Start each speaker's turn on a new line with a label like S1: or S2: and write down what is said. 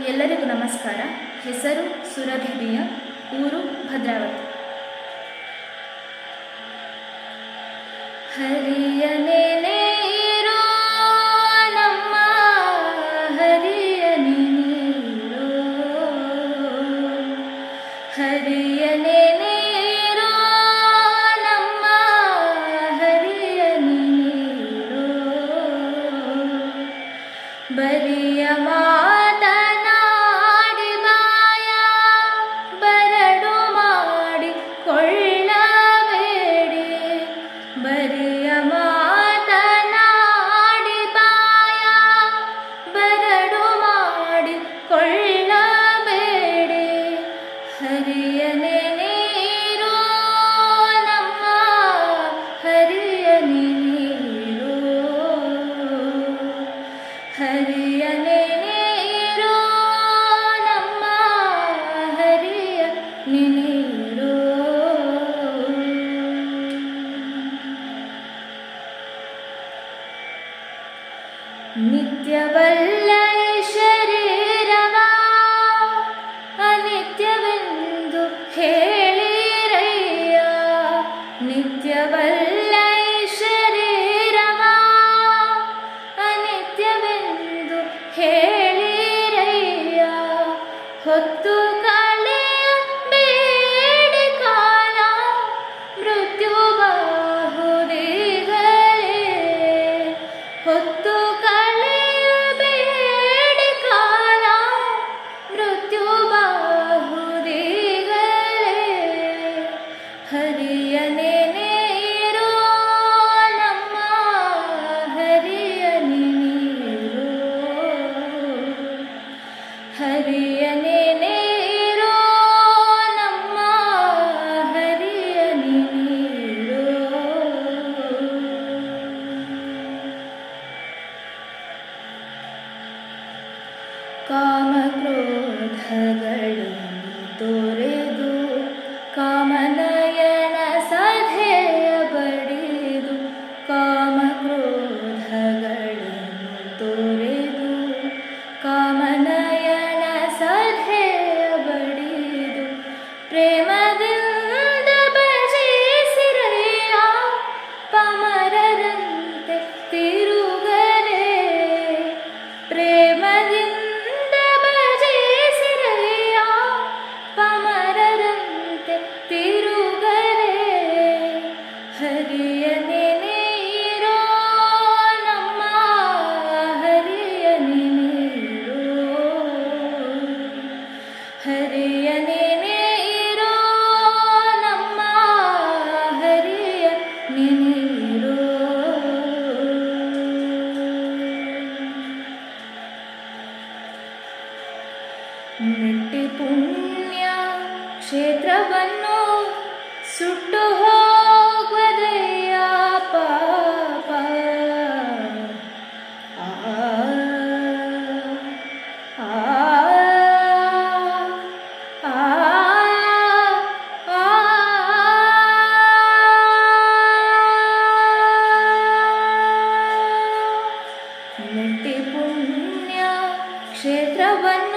S1: ಎಲ್ಲರಿಗೂ ನಮಸ್ಕಾರ. ಹೆಸರು ಸುರಭಿವಿಯ ಊರು ಭದ್ರಾವತಿ. ಹರಿಯನೆ നിന്നിരോ നിത്യവല്ല ಕಾಮಕ್ರೋಧಗಳನ್ನು ತೊರೆದು ಹರಿಯನೇನೆ ಇರೋ ನಮ್ಮ ಹರಿಯ ನೆನೆಯಿರೋ ನೆಟ್ಟಿ one